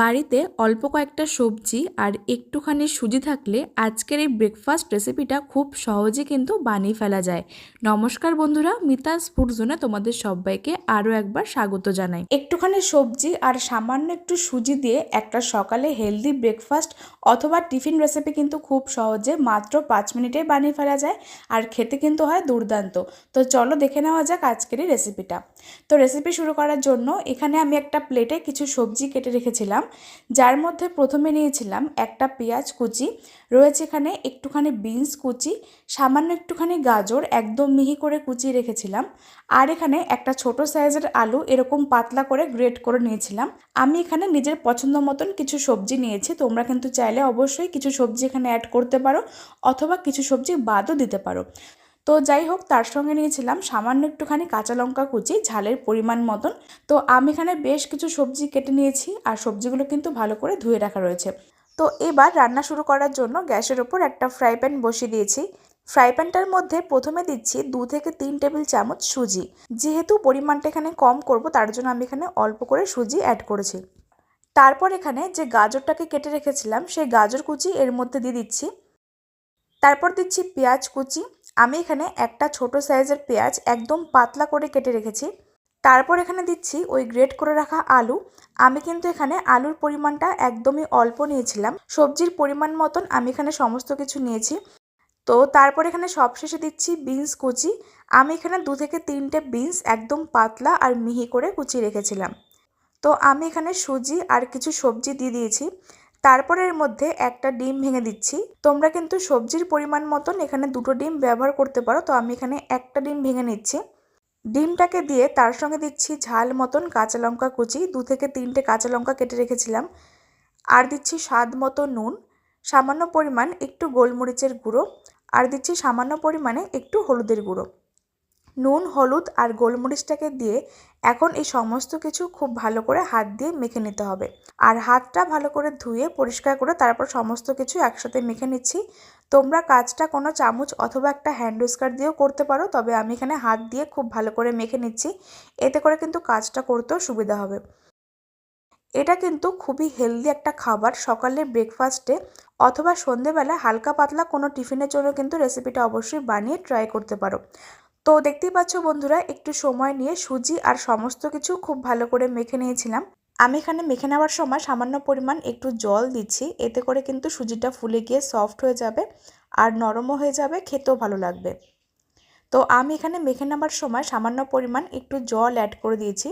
বাড়িতে অল্প কয়েকটা সবজি আর একটুখানি সুজি থাকলে আজকের এই ব্রেকফাস্ট রেসিপিটা খুব সহজে কিন্তু বানিয়ে ফেলা যায়। নমস্কার বন্ধুরা, মিতাস ফুড জোনে তোমাদের সবাইকে আরও একবার স্বাগত জানাই। একটুখানি সবজি আর সামান্য একটু সুজি দিয়ে একটা সকালে হেলদি ব্রেকফাস্ট অথবা টিফিন রেসিপি কিন্তু খুব সহজে মাত্র পাঁচ মিনিটে বানিয়ে ফেলা যায় আর খেতে কিন্তু হয় দুর্দান্ত। তো চলো দেখে নেওয়া যাক আজকের এই রেসিপিটা তো রেসিপি শুরু করার জন্য এখানে আমি একটা প্লেটে কিছু সবজি কেটে রেখেছিলাম। যার মধ্যে প্রথমে নিয়েছিলাম একটা পেঁয়াজ কুচি, রয়েছে এখানে একটুখানি বিনস কুচি, সামান্য একটুখানি গাজর একদম মিহি করে কুচিয়ে রেখেছিলাম, আর এখানে একটা ছোট সাইজের আলু এরকম পাতলা করে গ্রেট করে নিয়েছিলাম। আমি এখানে নিজের পছন্দ মতন কিছু সবজি নিয়েছি, তোমরা কিন্তু চাইলে অবশ্যই কিছু সবজি এখানে অ্যাড করতে পারো, অথবা কিছু সবজি বাদও দিতে পারো। তো যাই হোক, তার সঙ্গে নিয়েছিলাম সামান্য একটুখানি কাঁচা লঙ্কা কুচি, ঝালের পরিমাণ মতন। তো আমি এখানে বেশ কিছু সবজি কেটে নিয়েছি আর সবজিগুলো কিন্তু ভালো করে ধুয়ে রাখা রয়েছে। তো এবার রান্না শুরু করার জন্য গ্যাসের ওপর একটা ফ্রাই প্যান বসিয়ে দিয়েছি। ফ্রাই প্যানটার মধ্যে প্রথমে দিচ্ছি দু থেকে তিন টেবিল চামচ সুজি। যেহেতু পরিমাণটা এখানে কম করব, তার জন্য আমি এখানে অল্প করে সুজি অ্যাড করেছি। তারপর এখানে যে গাজরটাকে কেটে রেখেছিলাম, সেই গাজর কুচি এর মধ্যে দিয়ে দিচ্ছি। তারপর দিচ্ছি পেঁয়াজ কুচি। আমি এখানে একটা ছোট সাইজের পেঁয়াজ একদম পাতলা করে কেটে রেখেছি। তারপর এখানে দিচ্ছি ওই গ্রেট করে রাখা আলু। আমি কিন্তু এখানে আলুর পরিমাণটা একদমই অল্প নিয়েছিলাম। সবজির পরিমাণ মতন আমি এখানে সমস্ত কিছু নিয়েছি। তো তারপর এখানে সবশেষে দিচ্ছি বিনস কুচি। আমি এখানে দু থেকে তিনটে বিনস একদম পাতলা আর মিহি করে কুচিয়ে রেখেছিলাম। তো আমি এখানে সুজি আর কিছু সবজি দিয়ে দিয়েছি। তারপর এর মধ্যে একটা ডিম ভেঙে দিচ্ছি। তোমরা কিন্তু সবজির পরিমাণ মতন এখানে দুটো ডিম ব্যবহার করতে পারো, তো আমি এখানে একটা ডিম ভেঙে নিচ্ছি। ডিমটাকে দিয়ে তার সঙ্গে দিচ্ছি ঝাল মতন কাঁচা লঙ্কা কুচি, দু থেকে তিনটে কাঁচা লঙ্কা কেটে রেখেছিলাম। আর দিচ্ছি স্বাদ মতো নুন, সামান্য পরিমাণ একটু গোলমরিচের গুঁড়ো, আর দিচ্ছি সামান্য পরিমাণে একটু হলুদের গুঁড়ো। নুন, হলুদ আর গোলমরিচটাকে দিয়ে এখন এই সমস্ত কিছু খুব ভালো করে হাত দিয়ে মেখে নিতে হবে। আর হাতটা ভালো করে ধুয়ে, পরিষ্কার করে তারপর সমস্ত কিছু একসাথে মেখে নিচ্ছি। তোমরা কাজটা কোনো চামচ অথবা একটা হ্যান্ড উস্কার দিয়েও করতে পারো, তবে আমি এখানে হাত দিয়ে খুব ভালো করে মেখে নিচ্ছি। এতে করে কিন্তু কাজটা করতেও সুবিধা হবে। এটা কিন্তু খুবই হেলদি একটা খাবার। সকালের ব্রেকফাস্টে অথবা সন্ধেবেলা হালকা পাতলা কোনো টিফিনের জন্য কিন্তু রেসিপিটা অবশ্যই বানিয়ে ট্রাই করতে পারো। তো দেখতেই পাচ্ছ বন্ধুরা, একটু সময় নিয়ে সুজি আর সমস্ত কিছু খুব ভালো করে মেখে নিয়েছিলাম। আমি এখানে মেখে নেওয়ার সময় সামান্য পরিমাণ একটু জল দিচ্ছি, এতে করে কিন্তু সুজিটা ফুলে গিয়ে সফট হয়ে যাবে আর নরমও হয়ে যাবে, খেতেও ভালো লাগবে। তো আমি এখানে মেখে নেওয়ার সময় সামান্য পরিমাণ একটু জল অ্যাড করে দিয়েছি।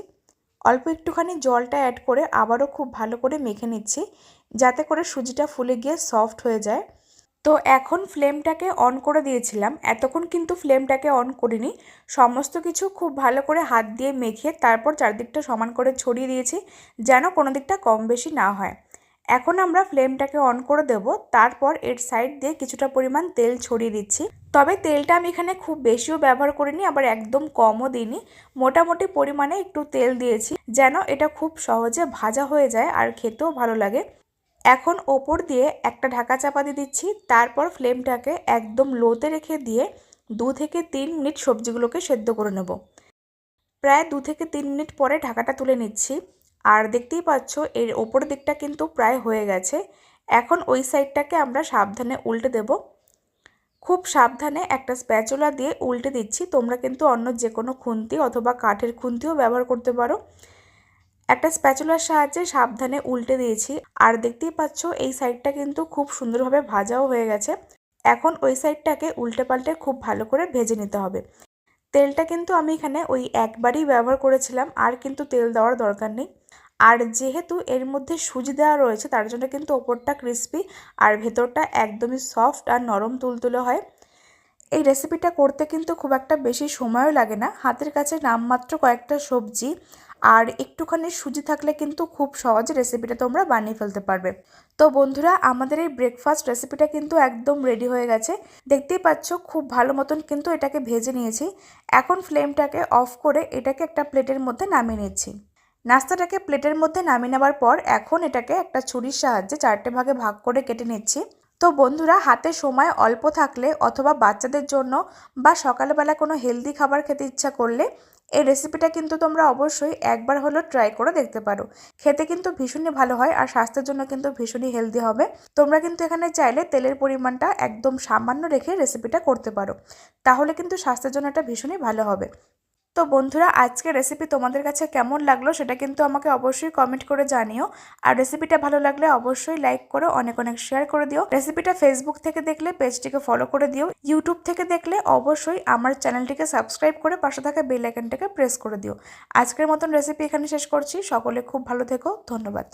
অল্প একটুখানি জলটা অ্যাড করে আবারও খুব ভালো করে মেখে নিচ্ছি, যাতে করে সুজিটা ফুলে গিয়ে সফট হয়ে যায়। তো এখন ফ্লেমটাকে অন করে দিয়েছিলাম। এতক্ষণ কিন্তু ফ্লেমটাকে অন করিনি। সমস্ত কিছু খুব ভালো করে হাত দিয়ে মেখে তারপর চারদিকটা সমান করে ছড়িয়ে দিয়েছি যেন কোনো দিকটা কম বেশি না হয়। এখন আমরা ফ্লেমটাকে অন করে দেব। তারপর এর সাইড দিয়ে কিছুটা পরিমাণ তেল ছড়িয়ে দিচ্ছি। তবে তেলটা আমি এখানে খুব বেশিও ব্যবহার করিনি, আবার একদম কমও দিইনি। মোটামুটি পরিমাণে একটু তেল দিয়েছি যেন এটা খুব সহজে ভাজা হয়ে যায় আর খেতেও ভালো লাগে। এখন ওপর দিয়ে একটা ঢাকা চাপা দিয়ে দিচ্ছি, তারপর ফ্লেমটাকে একদম লোতে রেখে দিয়ে দু থেকে তিন মিনিট সবজিগুলোকে সেদ্ধ করে নেব। প্রায় দু থেকে তিন মিনিট পরে ঢাকাটা তুলে নিচ্ছি। আর দেখতেই পাচ্ছ, এর ওপর দিকটা কিন্তু প্রায় হয়ে গেছে। এখন ওই সাইডটাকে আমরা সাবধানে উল্টে দেব। খুব সাবধানে একটা স্প্যাচুলা দিয়ে উল্টে দিচ্ছি। তোমরা কিন্তু অন্য যে কোনো খুন্তি অথবা কাঠের খুন্তিও ব্যবহার করতে পারো। একটা স্প্যাচুলার সাহায্যে সাবধানে উল্টে দিয়েছি। আর দেখতেই পাচ্ছ, এই সাইডটা কিন্তু খুব সুন্দরভাবে ভাজাও হয়ে গেছে। এখন ওই সাইডটাকে উল্টে পাল্টে খুব ভালো করে ভেজে নিতে হবে। তেলটা কিন্তু আমি এখানে ওই একবারই ব্যবহার করেছিলাম, আর কিন্তু তেল দেওয়ার দরকার নেই। আর যেহেতু এর মধ্যে সুজি দেওয়া রয়েছে, তার জন্য কিন্তু ওপরটা ক্রিস্পি আর ভেতরটা একদমই সফট আর নরম তুলতুলে হয়। এই রেসিপিটা করতে কিন্তু খুব একটা বেশি সময়ও লাগে না। হাতের কাছে নামমাত্র কয়েকটা সবজি আর একটুখানি সুজি থাকলে কিন্তু খুব সহজে রেসিপিটা তোমরা বানিয়ে ফেলতে পারবে। তো বন্ধুরা, আমাদের এই ব্রেকফাস্ট রেসিপিটা কিন্তু একদম রেডি হয়ে গেছে। দেখতেই পাচ্ছ, খুব ভালো মতন কিন্তু এটাকে ভেজে নিয়েছি। এখন ফ্লেমটাকে অফ করে এটাকে একটা প্লেটের মধ্যে নামিয়ে নিচ্ছি। নাস্তাটাকে প্লেটের মধ্যে নামিয়ে নেওয়ার পর এখন এটাকে একটা ছুরির সাহায্যে চারটে ভাগে ভাগ করে কেটে নিচ্ছি। তো বন্ধুরা, হাতে সময় অল্প থাকলে অথবা বাচ্চাদের জন্য বা সকালবেলা কোনো হেলদি খাবার খেতে ইচ্ছা করলে এই রেসিপিটা কিন্তু তোমরা অবশ্যই একবার হলেও ট্রাই করে দেখতে পারো। খেতে কিন্তু ভীষণই ভালো হয় আর স্বাস্থ্যের জন্য কিন্তু ভীষণই হেলদি হবে। তোমরা কিন্তু এখানে চাইলে তেলের পরিমাণটা একদম সামান্য রেখে রেসিপিটা করতে পারো। তাহলে কিন্তু স্বাস্থ্যের জন্য এটা ভীষণই ভালো হবে। তো বন্ধুরা, আজকের রেসিপি তোমাদের কাছে কেমন লাগল সেটা কিন্তু আমাকে অবশ্যই কমেন্ট করে জানিও। আর রেসিপিটা ভালো লাগলে অবশ্যই লাইক করো, অনেক অনেক শেয়ার করে দিও। রেসিপিটা ফেসবুক থেকে দেখলে পেজটিকে ফলো করে দিও। ইউটিউব থেকে দেখলে অবশ্যই আমার চ্যানেলটিকে সাবস্ক্রাইব করে পাশে থাকা বেল আইকনটাকে প্রেস করে দিও। আজকের মতন রেসিপি এখানে শেষ করছি। সকলে খুব ভালো থেকো। ধন্যবাদ।